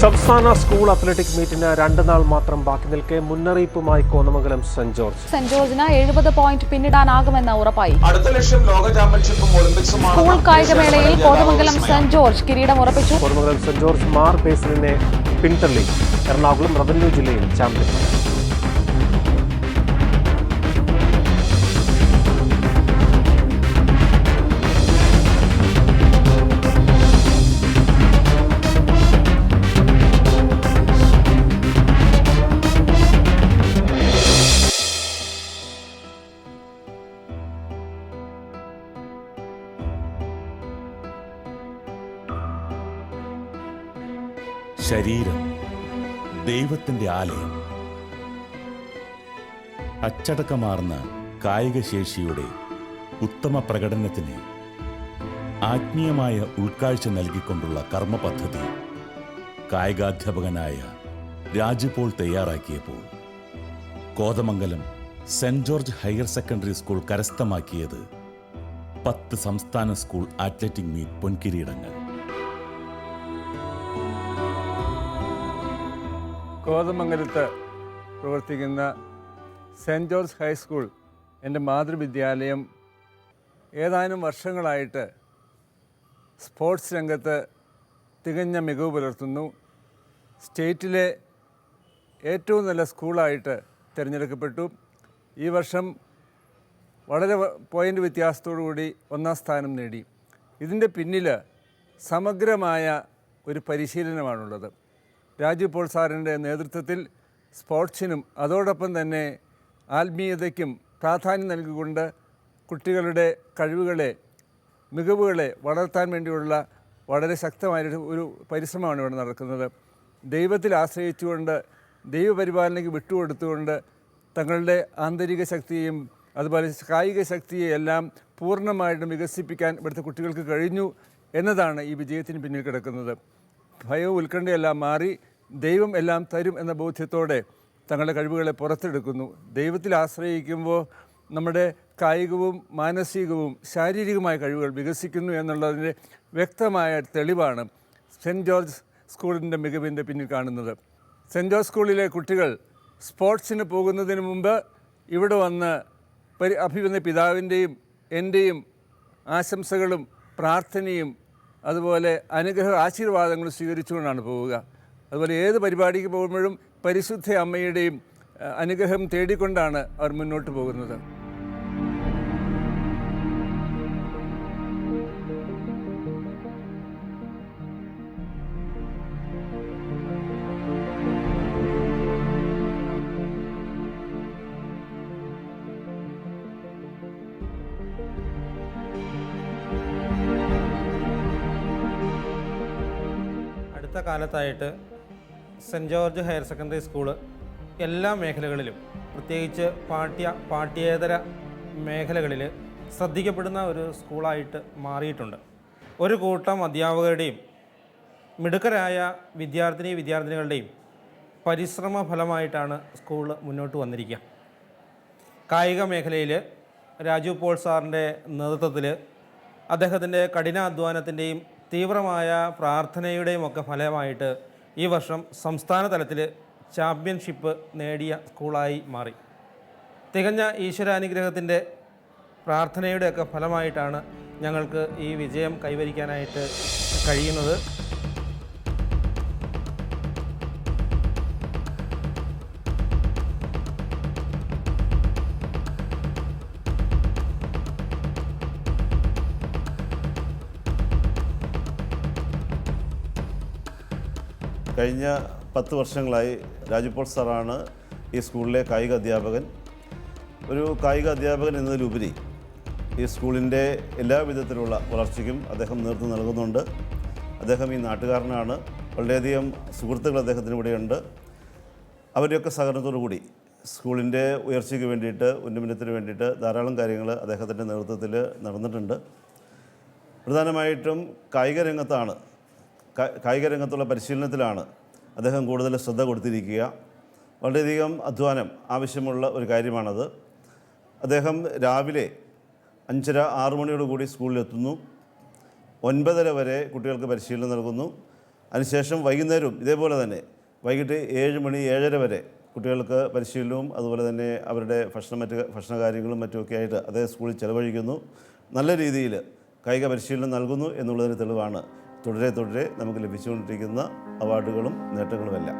സംസ്ഥാന school athletic മീറ്റിന് രണ്ട് നാൾ മാത്രം ബാക്കി നിൽക്കെ മുന്നറിയിപ്പുമായി കോന്നമംഗലം സെന്റ് ജോർജ്. സെന്റ് ജോർജിന് എഴുപത് പോയിന്റ് പിന്നിടാനാകുമെന്ന് ഉറപ്പായി. അടുത്ത ലക്ഷ്യം ലോക ചാമ്പ്യൻഷിപ്പും ഒളിമ്പിക്സുമാണ്. സ്കൂൾ കായികമേളയിൽ കോതമംഗലം സെന്റ് ജോർജ് കിരീടം ഉറപ്പിച്ചു. കോന്നമംഗലം സെന്റ് ജോർജ് മാർ ബേസിലിനെ പിന്തള്ളി. എറണാകുളം റവന്യൂ ജില്ലയിൽ ചാമ്പ്യന്മാർ ശരീരം ദൈവത്തിന്റെ ആലയം. അച്ചടക്കമാർന്ന കായിക ശേഷിയുടെ ഉത്തമ പ്രകടനത്തിന് ആത്മീയമായ ഉൾക്കാഴ്ച നൽകിക്കൊണ്ടുള്ള കർമ്മ പദ്ധതി കായികാധ്യാപകനായ Raju Paul തയ്യാറാക്കിയപ്പോൾ Kothamangalam Saint George higher secondary school കരസ്ഥമാക്കിയത് പത്ത് സംസ്ഥാന സ്കൂൾ അത്ലറ്റിക് മീറ്റ് പൊൻകിരീടങ്ങൾ. കോതമംഗലത്ത് പ്രവർത്തിക്കുന്ന സെന്റ് ജോർജ് ഹൈസ്കൂൾ എന്റെ മാതൃവിദ്യാലയം ഏതാനും വർഷങ്ങളായിട്ട് സ്പോർട്സ് രംഗത്ത് തികഞ്ഞ മികവ് പുലർത്തുന്നു. സ്റ്റേറ്റിലെ ഏറ്റവും നല്ല സ്കൂളായിട്ട് തിരഞ്ഞെടുക്കപ്പെട്ടു. ഈ വർഷം വളരെ പോയിന്റ് വ്യത്യാസത്തോടു കൂടി ഒന്നാം സ്ഥാനം നേടി. ഇതിന്റെ പിന്നിൽ സമഗ്രമായ ഒരു പരിശീലനമാണുള്ളത്. രാജു പോൾ സാറിന്റെ നേതൃത്വത്തിൽ സ്പോർട്സിനും അതോടൊപ്പം തന്നെ ആത്മീയതയ്ക്കും പ്രാധാന്യം നൽകിക്കൊണ്ട് കുട്ടികളുടെ കഴിവുകളെ മികവുകളെ വളർത്താൻ വേണ്ടിയുള്ള വളരെ ശക്തമായൊരു ഒരു പരിശ്രമമാണ് ഇവിടെ നടക്കുന്നത്. ദൈവത്തിൽ ആശ്രയിച്ചുകൊണ്ട് ദൈവപരിപാലനയ്ക്ക് വിട്ടുകൊടുത്തുകൊണ്ട് തങ്ങളുടെ ആന്തരിക ശക്തിയെയും അതുപോലെ കായിക ശക്തിയെ എല്ലാം പൂർണമായിട്ടും വികസിപ്പിക്കാൻ ഇവിടുത്തെ കുട്ടികൾക്ക് കഴിഞ്ഞു എന്നതാണ് ഈ വിജയത്തിന് പിന്നിൽ കിടക്കുന്നത്. ഭയവും ഉത്കണ്ഠയെല്ലാം മാറി ദൈവം എല്ലാം തരും എന്ന ബോധ്യത്തോടെ തങ്ങളുടെ കഴിവുകളെ പുറത്തെടുക്കുന്നു. ദൈവത്തിൽ ആശ്രയിക്കുമ്പോൾ നമ്മുടെ കായികവും മാനസികവും ശാരീരികമായ കഴിവുകൾ വികസിക്കുന്നു എന്നുള്ളതിന്റെ വ്യക്തമായ തെളിവാണ് സെന്റ് ജോർജ് സ്കൂളിന്റെ മികവിന്റെ പിന്നിൽ കാണുന്നത്. സെന്റ് ജോർജ് സ്കൂളിലെ കുട്ടികൾ സ്പോർട്സിന് പോകുന്നതിന് മുമ്പ് ഇവിടെ വന്ന് പരി അഭിവന്ന പിതാവിന്റെയും എന്റെയും ആശംസകളും പ്രാർത്ഥനയും അതുപോലെ അനുഗ്രഹ ആശീർവാദങ്ങൾ സ്വീകരിച്ചുകൊണ്ടാണ് പോവുക. അതുപോലെ ഏത് പരിപാടിക്ക് പോകുമ്പോഴും പരിശുദ്ധ അമ്മയുടെയും അനുഗ്രഹം തേടിക്കൊണ്ടാണ് അവർ മുന്നോട്ട് പോകുന്നത്. കാലത്തായിട്ട് സെന്റ് ജോർജ് ഹയർ സെക്കൻഡറി സ്കൂൾ എല്ലാ മേഖലകളിലും പ്രത്യേകിച്ച് പാഠ്യ പാഠ്യേതര മേഖലകളിൽ ശ്രദ്ധിക്കപ്പെടുന്ന ഒരു സ്കൂളായിട്ട് മാറിയിട്ടുണ്ട്. ഒരു കൂട്ടം അധ്യാപകരുടെയും മിടുക്കരായ വിദ്യാർത്ഥിനി വിദ്യാർത്ഥിനികളുടെയും പരിശ്രമ ഫലമായിട്ടാണ് സ്കൂൾ മുന്നോട്ട് വന്നിരിക്കുക. കായിക മേഖലയിൽ രാജു പോൾ സാറിന്റെ നേതൃത്വത്തിൽ അദ്ദേഹത്തിന്റെ കഠിനാധ്വാനത്തിന്റെയും തീവ്രമായ പ്രാർത്ഥനയുടെയും ഒക്കെ ഫലമായിട്ട് ഈ വർഷം സംസ്ഥാന തലത്തിൽ ചാമ്പ്യൻഷിപ്പ് നേടിയ സ്കൂളായി മാറി. തികഞ്ഞ ഈശ്വരാനുഗ്രഹത്തിന്റെ പ്രാർത്ഥനയുടെയൊക്കെ ഫലമായിട്ടാണ് ഞങ്ങൾക്ക് ഈ വിജയം കൈവരിക്കാനായിട്ട് കഴിയുന്നത്. കഴിഞ്ഞ പത്ത് വർഷങ്ങളായി രാജുപോൾ സാറാണ് ഈ സ്കൂളിലെ കായിക അധ്യാപകൻ. ഒരു കായിക അധ്യാപകൻ എന്നതിലുപരി ഈ സ്കൂളിന്റെ എല്ലാ വിധത്തിലുള്ള വളർച്ചയ്ക്കും അദ്ദേഹം നേതൃത്വം നൽകുന്നുണ്ട്. അദ്ദേഹം ഈ നാട്ടുകാരനാണ്. വളരെയധികം സുഹൃത്തുക്കൾ അദ്ദേഹത്തിന് ഇവിടെയുണ്ട്. അവരുടെയൊക്കെ സഹകരണത്തോടു കൂടി സ്കൂളിന്റെ ഉയർച്ചയ്ക്ക് വേണ്ടിയിട്ട് ഉന്നമനത്തിന് വേണ്ടിയിട്ട് ധാരാളം കാര്യങ്ങൾ അദ്ദേഹത്തിന്റെ നേതൃത്വത്തിൽ നടന്നിട്ടുണ്ട്. പ്രധാനമായിട്ടും കായിക രംഗത്താണ് കായിക രംഗത്തുള്ള പരിശീലനത്തിലാണ് അദ്ദേഹം കൂടുതൽ ശ്രദ്ധ കൊടുത്തിരിക്കുക. വളരെയധികം അധ്വാനം ആവശ്യമുള്ള ഒരു കാര്യമാണത്. അദ്ദേഹം രാവിലെ അഞ്ചര ആറ് മണിയോട് കൂടി സ്കൂളിലെത്തുന്നു ഒൻപതര വരെ കുട്ടികൾക്ക് പരിശീലനം നൽകുന്നു. അതിനുശേഷം വൈകുന്നേരവും ഇതേപോലെ തന്നെ വൈകിട്ട് ഏഴ് മണി ഏഴര വരെ കുട്ടികൾക്ക് പരിശീലനവും അതുപോലെ തന്നെ അവരുടെ ഭക്ഷണം മറ്റ് ഭക്ഷണ കാര്യങ്ങളും മറ്റുമൊക്കെ ആയിട്ട് അദ്ദേഹം സ്കൂളിൽ ചെലവഴിക്കുന്നു. നല്ല രീതിയിൽ കായിക പരിശീലനം നൽകുന്നു എന്നുള്ളതിന് തെളിവാണ് തുടരെ തുടരെ നമുക്ക് ലഭിച്ചുകൊണ്ടിരിക്കുന്ന അവാർഡുകളും നേട്ടങ്ങളുമെല്ലാം.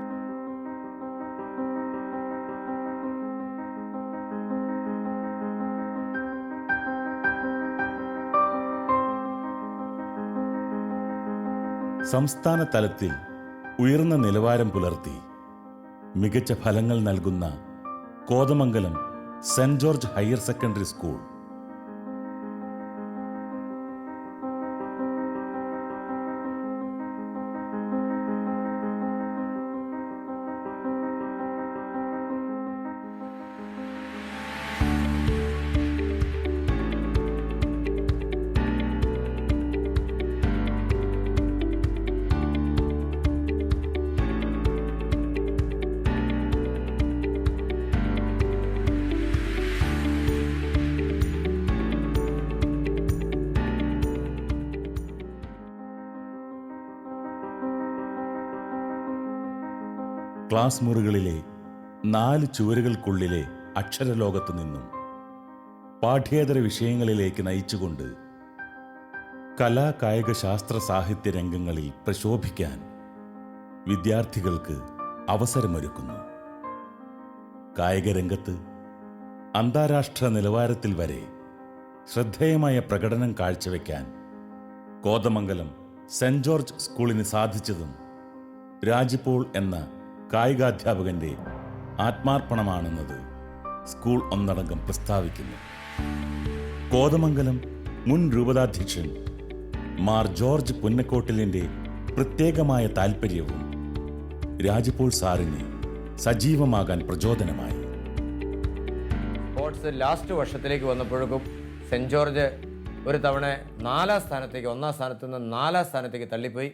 സംസ്ഥാന തലത്തിൽ ഉയർന്ന നിലവാരം പുലർത്തി മികച്ച ഫലങ്ങൾ നൽകുന്ന Kothamangalam saint George higher secondary school class മുറികളിലെ നാല് ചുവരുകൾക്കുള്ളിലെ അക്ഷരലോകത്തു നിന്നും പാഠ്യേതര വിഷയങ്ങളിലേക്ക് നയിച്ചുകൊണ്ട് കലാ കായിക ശാസ്ത്ര സാഹിത്യ രംഗങ്ങളിൽ പ്രശോഭിക്കാൻ വിദ്യാർത്ഥികൾക്ക് അവസരമൊരുക്കുന്നു. കായിക രംഗത്ത് അന്താരാഷ്ട്ര നിലവാരത്തിൽ വരെ ശ്രദ്ധേയമായ പ്രകടനം കാഴ്ചവെക്കാൻ കോതമംഗലം സെന്റ് ജോർജ് സ്കൂളിന് സാധിച്ചതും രാജ്പോൾ എന്ന കായികാധ്യാപകന്റെ ആത്മാർപ്പണമാണെന്നത് സ്കൂൾ ഒന്നടങ്കം പ്രസ്താവിക്കുന്നു. കോതമംഗലം മുൻ രൂപതാധ്യക്ഷൻ മാർ ജോർജ് പുന്നക്കോട്ടിലിന്റെ പ്രത്യേകമായ താൽപ്പര്യവും രാജ്പോൾ സാറിന് സജീവമാകാൻ പ്രചോദനമായി. സ്പോർട്സ് ലാസ്റ്റ് വർഷത്തിലേക്ക് വന്നപ്പോഴേക്കും സെന്റ് ജോർജ് ഒരു തവണ നാലാം സ്ഥാനത്തേക്ക് ഒന്നാം സ്ഥാനത്ത് നിന്ന് നാലാം സ്ഥാനത്തേക്ക് തള്ളിപ്പോയി.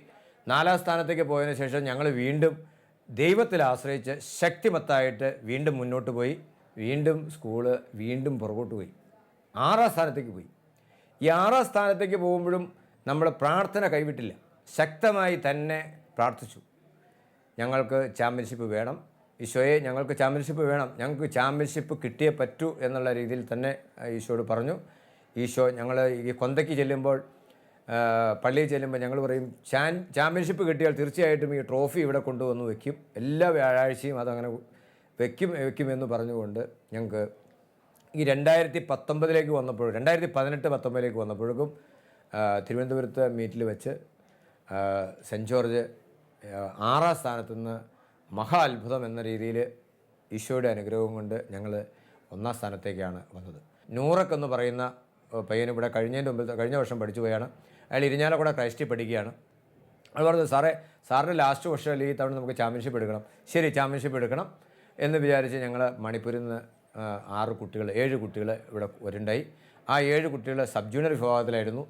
നാലാം സ്ഥാനത്തേക്ക് പോയതിനു ശേഷം ഞങ്ങൾ വീണ്ടും ദൈവത്തിൽ ആശ്രയിച്ച് ശക്തിമത്തായിട്ട് വീണ്ടും മുന്നോട്ട് പോയി. വീണ്ടും സ്കൂൾ വീണ്ടും പുറകോട്ട് പോയി. ആറാം സ്ഥാനത്തേക്ക് പോയി. ഈ ആറാം സ്ഥാനത്തേക്ക് പോകുമ്പോഴും നമ്മൾ പ്രാർത്ഥന കൈവിട്ടില്ല. ശക്തമായി തന്നെ പ്രാർത്ഥിച്ചു. ഞങ്ങൾക്ക് ചാമ്പ്യൻഷിപ്പ് വേണം. ഈശോയെ ഞങ്ങൾക്ക് ചാമ്പ്യൻഷിപ്പ് വേണം. ഞങ്ങൾക്ക് ചാമ്പ്യൻഷിപ്പ് കിട്ടിയേ പറ്റൂ എന്നുള്ള രീതിയിൽ തന്നെ ഈശോയോട് പറഞ്ഞു. ഈശോ ഞങ്ങൾ ഈ കൊന്തയ്ക്ക് ചെല്ലുമ്പോൾ പള്ളിയിൽ ചെല്ലുമ്പോൾ ഞങ്ങൾ പറയും ചാൻ ചാമ്പ്യൻഷിപ്പ് കിട്ടിയാൽ തീർച്ചയായിട്ടും ഈ ട്രോഫി ഇവിടെ കൊണ്ടുവന്ന് വെക്കും. എല്ലാ വ്യാഴാഴ്ചയും അതങ്ങനെ വെക്കും വെക്കുമെന്ന് പറഞ്ഞുകൊണ്ട് ഞങ്ങൾക്ക് ഈ രണ്ടായിരത്തി പത്തൊമ്പതിലേക്ക് വന്നപ്പോഴും രണ്ടായിരത്തി പതിനെട്ട് പത്തൊമ്പതിലേക്ക് വന്നപ്പോഴേക്കും തിരുവനന്തപുരത്ത് മീറ്റിൽ വെച്ച് സെന്റ് ജോർജ് ആറാം സ്ഥാനത്തു നിന്ന് മഹാ അത്ഭുതം എന്ന രീതിയിൽ ഈശോയുടെ അനുഗ്രഹം കൊണ്ട് ഞങ്ങൾ ഒന്നാം സ്ഥാനത്തേക്കാണ് വന്നത്. നൂറക്കെന്ന് പറയുന്ന പയ്യനിവിടെ കഴിഞ്ഞതിന്റെ മുമ്പ് കഴിഞ്ഞ വർഷം പഠിച്ചു പോയാണ്. അയാൾ ഇരിഞ്ഞാലക്കുട ക്രൈസ്റ്റിൽ പഠിക്കുകയാണ് അത് പറഞ്ഞു സാറേ സാറിന്റെ ലാസ്റ്റ് വർഷം ഈ തവണ നമുക്ക് ചാമ്പ്യൻഷിപ്പ് എടുക്കണം? ശരി ചാമ്പ്യൻഷിപ്പ് എടുക്കണം. എന്ന് വിചാരിച്ച് ഞങ്ങൾ മണിപ്പൂരിൽ നിന്ന് ആറ് കുട്ടികൾ ഏഴ് കുട്ടികൾ ഇവിടെ വരുണ്ടായി ആ ഏഴ് കുട്ടികൾ സബ് ജൂനിയർ വിഭാഗത്തിലായിരുന്നു.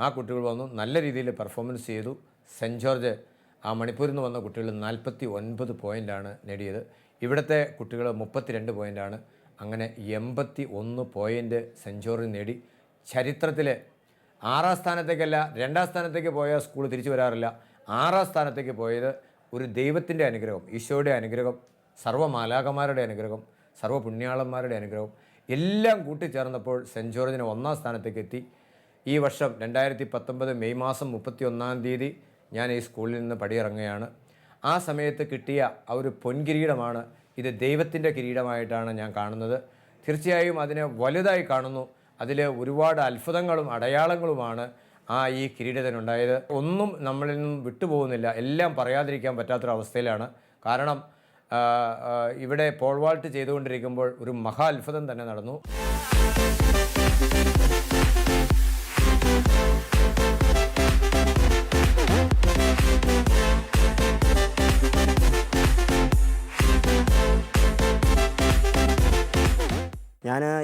ആ കുട്ടികൾ വന്നു നല്ല രീതിയിൽ പെർഫോമൻസ് ചെയ്തു. സെന്റ് ജോർജ് ആ മണിപ്പൂരിൽ നിന്ന് വന്ന കുട്ടികൾ നാൽപ്പത്തി ഒൻപത് പോയിന്റാണ് നേടിയത്. ഇവിടുത്തെ കുട്ടികൾ മുപ്പത്തിരണ്ട് പോയിന്റാണ് അങ്ങനെ എൺപത്തി ഒന്ന് പോയിന്റ് സെഞ്ചുറി നേടി. ചരിത്രത്തിൽ ആറാം സ്ഥാനത്തേക്കല്ല രണ്ടാം സ്ഥാനത്തേക്ക് പോയ സ്കൂൾ തിരിച്ചു വരാറില്ല. ആറാം സ്ഥാനത്തേക്ക് പോയത് ഒരു ദൈവത്തിന്റെ അനുഗ്രഹം ഈശോയുടെ അനുഗ്രഹം സർവമാലാകന്മാരുടെ അനുഗ്രഹം സർവ പുണ്യാളന്മാരുടെ അനുഗ്രഹം എല്ലാം കൂട്ടിച്ചേർന്നപ്പോൾ സെന്റ് ജോർജിന് ഒന്നാം സ്ഥാനത്തേക്ക് എത്തി. ഈ വർഷം രണ്ടായിരത്തി പത്തൊമ്പത് മെയ് മാസം മുപ്പത്തി ഒന്നാം തീയതി ഞാൻ ഈ സ്കൂളിൽ നിന്ന് പടിയിറങ്ങുകയാണ്. ആ സമയത്ത് കിട്ടിയ ആ ഒരു പൊൻകിരീടമാണ് ഇത് ദൈവത്തിന്റെ കിരീടമായിട്ടാണ് ഞാൻ കാണുന്നത്. തീർച്ചയായും അതിനെ വലുതായി കാണുന്നു. അതിൽ ഒരുപാട് അത്ഭുതങ്ങളും അടയാളങ്ങളുമാണ് ആ ഈ കിരീടത്തിനുണ്ടായത്. ഒന്നും നമ്മളിൽ നിന്നും വിട്ടുപോകുന്നില്ല. എല്ലാം പറയാതിരിക്കാൻ പറ്റാത്തൊരവസ്ഥയിലാണ് കാരണം ഇവിടെ പോൾവാൾട്ട് ചെയ്തുകൊണ്ടിരിക്കുമ്പോൾ ഒരു മഹാ അത്ഭുതം തന്നെ നടന്നു.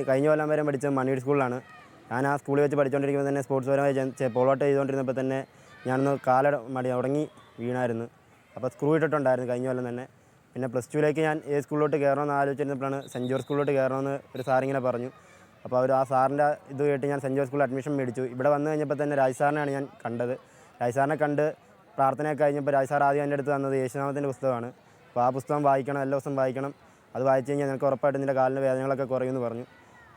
കഴിഞ്ഞ കൊല്ലം വരെ പഠിച്ച മണിയൂർ സ്കൂളിലാണ്. ഞാൻ ആ സ്കൂളിൽ വെച്ച് പഠിച്ചുകൊണ്ടിരിക്കുമ്പോൾ തന്നെ സ്പോർട്സ് പരമായി പോളോട്ട് ചെയ്തുകൊണ്ടിരുന്നപ്പോൾ തന്നെ ഞാനൊന്ന് കാല മടി ഉടങ്ങി വീണായിരുന്നു. അപ്പോൾ സ്ക്രൂ ഇട്ടിട്ടുണ്ടായിരുന്നു കഴിഞ്ഞ കൊല്ലം തന്നെ. പിന്നെ പ്ലസ് ടുവിലേക്ക് ഞാൻ ഏ സ്കൂളിലോട്ട് കയറണമെന്ന് ആലോചിച്ചിരുന്നപ്പോഴാണ് സെന്റ് ജോർജ് സ്കൂളിലോട്ട് കയറണമെന്ന് ഒരു സാറിങ്ങനെ പറഞ്ഞു. അപ്പോൾ അവർ ആ സാറിന്റെ ഇത് കേട്ട് ഞാൻ സെന്റ് ജോർജ് സ്കൂളിൽ അഡ്മിഷൻ മേടിച്ചു. ഇവിടെ വന്നു കഴിഞ്ഞപ്പോൾ തന്നെ രാജ് സാറിനെയാണ് ഞാൻ കണ്ടത്. രാജ് സാറിനെ കണ്ട് പ്രാർത്ഥനയൊക്കെ കഴിഞ്ഞപ്പോൾ രാജ് സാർ ആദ്യം എന്റെ അടുത്ത് തന്നത് യേശുനാമത്തിന്റെ പുസ്തകമാണ്. അപ്പോൾ ആ പുസ്തകം വായിക്കണം എല്ലാ ദിവസവും വായിക്കണം. അത് വായിച്ചു കഴിഞ്ഞാൽ നിനക്ക് ഉറപ്പായിട്ട് നിന്റെ കാലിന്റെ വേദനകളൊക്കെ കുറയുമെന്ന് പറഞ്ഞു.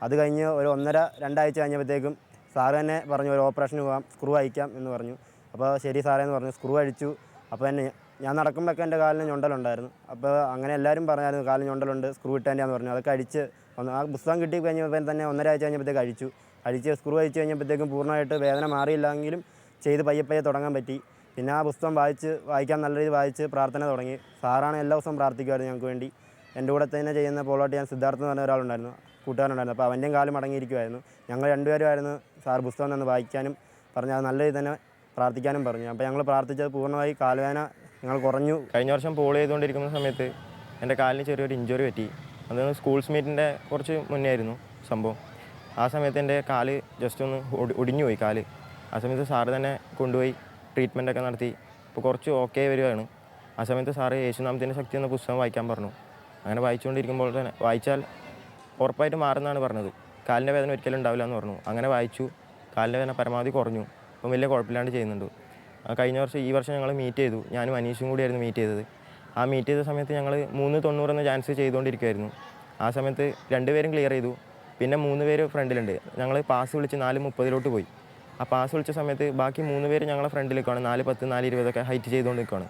അത് കഴിഞ്ഞ് ഒരു ഒന്നര രണ്ടാഴ്ച കഴിഞ്ഞപ്പോഴത്തേക്കും സാറ് തന്നെ പറഞ്ഞു ഒരു ഓപ്പറേഷന് പോകാം സ്ക്രൂ അയക്കാം എന്ന് പറഞ്ഞു. അപ്പോൾ ശരി സാറേ എന്ന് പറഞ്ഞു സ്ക്രൂ അഴിച്ചു. അപ്പോൾ തന്നെ ഞാൻ നടക്കുമ്പോഴൊക്കെ എന്റെ കാലിന് ഞൊണ്ടലുണ്ടായിരുന്നു. അപ്പോൾ അങ്ങനെ എല്ലാവരും പറഞ്ഞായിരുന്നു കാലിന് ഞൊണ്ടലുണ്ട് സ്ക്രൂ ഇട്ടേന്റെയാന്ന് പറഞ്ഞു. അതൊക്കെ അഴിച്ച് ഒന്ന് ആ പുസ്തകം കിട്ടി കഴിഞ്ഞപ്പോൾ തന്നെ ഒന്നര ആഴ്ച കഴിഞ്ഞപ്പോഴത്തേക്ക് അഴിച്ചു. അഴിച്ച് സ്ക്രൂ അഴിച്ച് കഴിഞ്ഞപ്പോഴത്തേക്കും പൂർണമായിട്ട് വേദന മാറിയില്ലെങ്കിലും ചെയ്ത് പയ്യെ പയ്യെ തുടങ്ങാൻ പറ്റി. പിന്നെ ആ പുസ്തകം വായിച്ച് വായിക്കാൻ നല്ല രീതിയിൽ വായിച്ച് പ്രാർത്ഥന തുടങ്ങി. സാറാണ് എല്ലാ ദിവസവും പ്രാർത്ഥിക്കുമായിരുന്നു ഞങ്ങൾക്ക് വേണ്ടി. എന്റെ കൂടെ തന്നെ ചെയ്യുന്ന പോളോട്ട് ഞാൻ സിദ്ധാർത്ഥം എന്ന് പറഞ്ഞ ഒരാളുണ്ടായിരുന്നു. കൂട്ടുകാരനുണ്ടായിരുന്നു. അപ്പോൾ അവന്റെയും കാലം അടങ്ങിയിരിക്കുമായിരുന്നു ഞങ്ങൾ രണ്ടുപേരുമായിരുന്നു സാർ പുസ്തകം തന്നെ വായിക്കാനും പറഞ്ഞു അത് നല്ല രീതി തന്നെ പ്രാർത്ഥിക്കാനും പറഞ്ഞു. അപ്പോൾ ഞങ്ങൾ പ്രാർത്ഥിച്ചത് പൂർണമായി കാലുവേന ഞങ്ങൾ കുറഞ്ഞു. കഴിഞ്ഞ വർഷം പോൾ ചെയ്തുകൊണ്ടിരിക്കുന്ന സമയത്ത് എന്റെ കാലിന് ചെറിയൊരു ഇഞ്ചുറി പറ്റി. അത് സ്കൂൾസ് മീറ്റിന്റെ കുറച്ച് മുന്നേ ആയിരുന്നു സംഭവം. ആ സമയത്ത് എന്റെ കാൽ ജസ്റ്റ് ഒന്ന് ഒടി- ഒടിഞ്ഞു പോയി കാൽ. ആ സമയത്ത് സാറ് തന്നെ കൊണ്ടുപോയി ട്രീറ്റ്മെന്റ് ഒക്കെ നടത്തി. ഇപ്പോൾ കുറച്ച് ഓക്കെ വരികയാണ്. ആ സമയത്ത് സാറ് യേശുനാമത്തിന്റെ ശക്തി എന്ന പുസ്തകം വായിക്കാൻ പറഞ്ഞു. അങ്ങനെ വായിച്ചുകൊണ്ടിരിക്കുമ്പോൾ തന്നെ വായിച്ചാൽ ഉറപ്പായിട്ട് മാറുന്നതാണ് പറഞ്ഞത്. കാലിന്റെ വേദന ഒരിക്കലും ഉണ്ടാവില്ല എന്ന് പറഞ്ഞു. അങ്ങനെ വായിച്ചു. കാലിന്റെ വേദന പരമാവധി കുറഞ്ഞു. അപ്പം വലിയ കുഴപ്പമില്ലാണ്ട് ചെയ്യുന്നുണ്ട്. കഴിഞ്ഞ വർഷം ഈ വർഷം ഞങ്ങൾ മീറ്റ് ചെയ്തു. ഞാനും അനീഷും കൂടിയായിരുന്നു മീറ്റ് ചെയ്തത്. ആ മീറ്റ് ചെയ്ത സമയത്ത് ഞങ്ങൾ മൂന്ന് തൊണ്ണൂറ് എന്ന ചാൻസ് ചെയ്തുകൊണ്ടിരിക്കുമായിരുന്നു ആ സമയത്ത് രണ്ടുപേരും ക്ലിയർ ചെയ്തു. പിന്നെ മൂന്ന് പേര് ഫ്രണ്ടിലുണ്ട്. ഞങ്ങൾ പാസ് വിളിച്ച് നാല് മുപ്പതിലോട്ട് പോയി. ആ പാസ് വിളിച്ച സമയത്ത് ബാക്കി മൂന്ന് പേര് ഞങ്ങളെ ഫ്രണ്ടിലേക്കാണ്. നാല് പത്ത് നാല് ഇരുപതൊക്കെ ഹൈറ്റ് ചെയ്തുകൊണ്ട് നിൽക്കുകയാണ്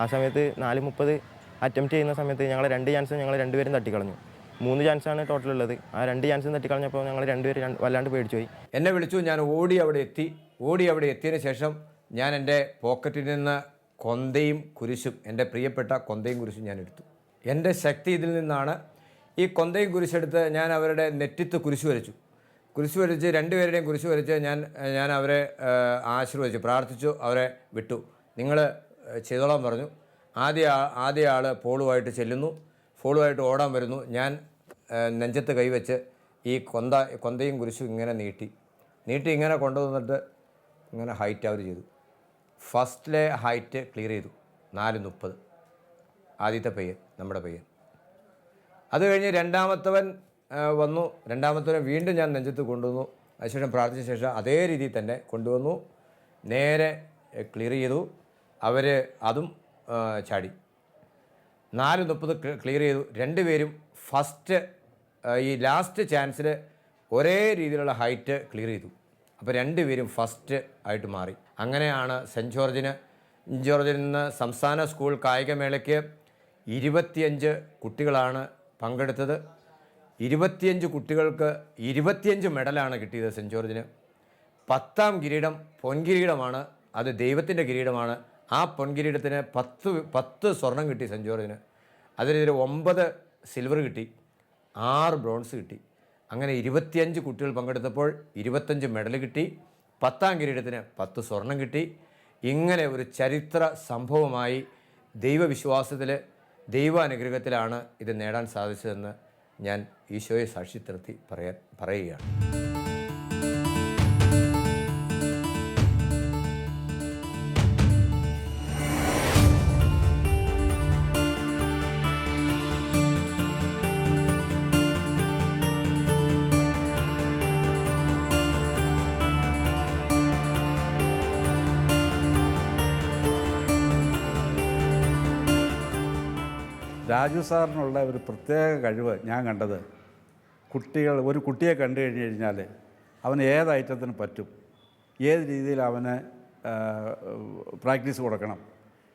ആ സമയത്ത് നാല് മുപ്പത് അറ്റംപ്റ്റ് ചെയ്യുന്ന സമയത്ത് ഞങ്ങൾ രണ്ട് ചാൻസ് ഞങ്ങൾ രണ്ടുപേരും തട്ടിക്കളഞ്ഞു. മൂന്ന് ചാൻസാണ് ടോട്ടൽ ഉള്ളത്. ആ രണ്ട് ചാൻസും തട്ടിക്കളഞ്ഞപ്പോൾ ഞങ്ങൾ രണ്ടുപേരും രണ്ട് വല്ലാണ്ട് പേടിച്ചു പോയി എന്നെ വിളിച്ചു ഞാൻ ഓടി അവിടെ എത്തി. ഓടി അവിടെ എത്തിയതിന് ശേഷം ഞാൻ എന്റെ പോക്കറ്റിൽ നിന്ന് കൊന്തയും കുരിശും എന്റെ പ്രിയപ്പെട്ട കൊന്തയും കുരിശും ഞാൻ എടുത്തു. എന്റെ ശക്തി ഇതിൽ നിന്നാണ്. ഈ കൊന്തയും കുരിശെടുത്ത് ഞാൻ അവരുടെ നെറ്റിത്ത് കുരിശ് വരച്ചു. കുരിശ് വരച്ച് രണ്ടുപേരുടെയും കുരിശ് വരച്ച് ഞാൻ ഞാൻ അവരെ ആശീർവദിച്ചു പ്രാർത്ഥിച്ചു അവരെ വിട്ടു. നിങ്ങൾ ചെയ്തോളാൻ പറഞ്ഞു. ആദ്യ ആദ്യ ആൾ പോളുമായിട്ട് ചെല്ലുന്നു. ഫോളുമായിട്ട് ഓടാൻ വരുന്നു. ഞാൻ നെഞ്ചത്ത് കൈവച്ച് ഈ കൊന്ത കൊന്തയും കുരിശും ഇങ്ങനെ നീട്ടി. നീട്ടി ഇങ്ങനെ കൊണ്ടുവന്നിട്ട് ഇങ്ങനെ ഹൈറ്റ് അവർ ചെയ്തു. ഫസ്റ്റിലെ ഹൈറ്റ് ക്ലിയർ ചെയ്തു. നാല് മുപ്പത്. ആദ്യത്തെ പയ്യൻ നമ്മുടെ പയ്യൻ. അത് കഴിഞ്ഞ് രണ്ടാമത്തവൻ വന്നു. രണ്ടാമത്തവൻ വീണ്ടും ഞാൻ നെഞ്ചത്ത് കൊണ്ടുവന്നു. അതിനുശേഷം പ്രാർത്ഥിച്ച ശേഷം അതേ രീതിയിൽ തന്നെ കൊണ്ടുവന്നു. നേരെ ക്ലിയർ ചെയ്തു. അവർ അതും ചാടി. നാല് മുപ്പത് ക്ലിയർ ചെയ്തു. രണ്ടുപേരും ഫസ്റ്റ് ഈ ലാസ്റ്റ് ചാൻസിൽ ഒരേ രീതിയിലുള്ള ഹൈറ്റ് ക്ലിയർ ചെയ്തു. അപ്പോൾ രണ്ടുപേരും ഫസ്റ്റ് ആയിട്ട് മാറി. അങ്ങനെയാണ് സെന്റ് ജോർജിന് ജോർജിൽ നിന്ന് സംസ്ഥാന സ്കൂൾ കായികമേളയ്ക്ക് ഇരുപത്തിയഞ്ച് കുട്ടികളാണ് പങ്കെടുത്തത്. ഇരുപത്തിയഞ്ച് കുട്ടികൾക്ക് ഇരുപത്തിയഞ്ച് മെഡലാണ് കിട്ടിയത് സെന്റ് ജോർജിന്. പത്താം കിരീടം പൊൻകിരീടമാണ്. അത് ദൈവത്തിന്റെ കിരീടമാണ്. ആ പൊൻകിരീടത്തിന് പത്ത് പത്ത് സ്വർണം കിട്ടി സെന്റ് ജോർജിന് അതിലൊരു ഒമ്പത് സിൽവർ കിട്ടി ആറ് ബ്രോൺസ് കിട്ടി. അങ്ങനെ ഇരുപത്തിയഞ്ച് കുട്ടികൾ പങ്കെടുത്തപ്പോൾ ഇരുപത്തഞ്ച് മെഡൽ കിട്ടി പത്താം കിരീടത്തിന് പത്ത് സ്വർണം കിട്ടി. ഇങ്ങനെ ഒരു ചരിത്ര സംഭവമായി ദൈവവിശ്വാസത്തിൽ ദൈവാനുഗ്രഹത്തിലാണ് ഇത് നേടാൻ സാധിച്ചതെന്ന് ഞാൻ ഈശോയെ സാക്ഷി നിർത്തി പറയാൻ പറയുകയാണ്. സാറിനുള്ള ഒരു പ്രത്യേക കഴിവ് ഞാൻ കണ്ടത് കുട്ടികൾ ഒരു കുട്ടിയെ കണ്ടു കഴിഞ്ഞ് കഴിഞ്ഞാൽ അവന് ഏത് ഐറ്റത്തിന് പറ്റും? ഏത് രീതിയിൽ അവന് പ്രാക്ടീസ് കൊടുക്കണം?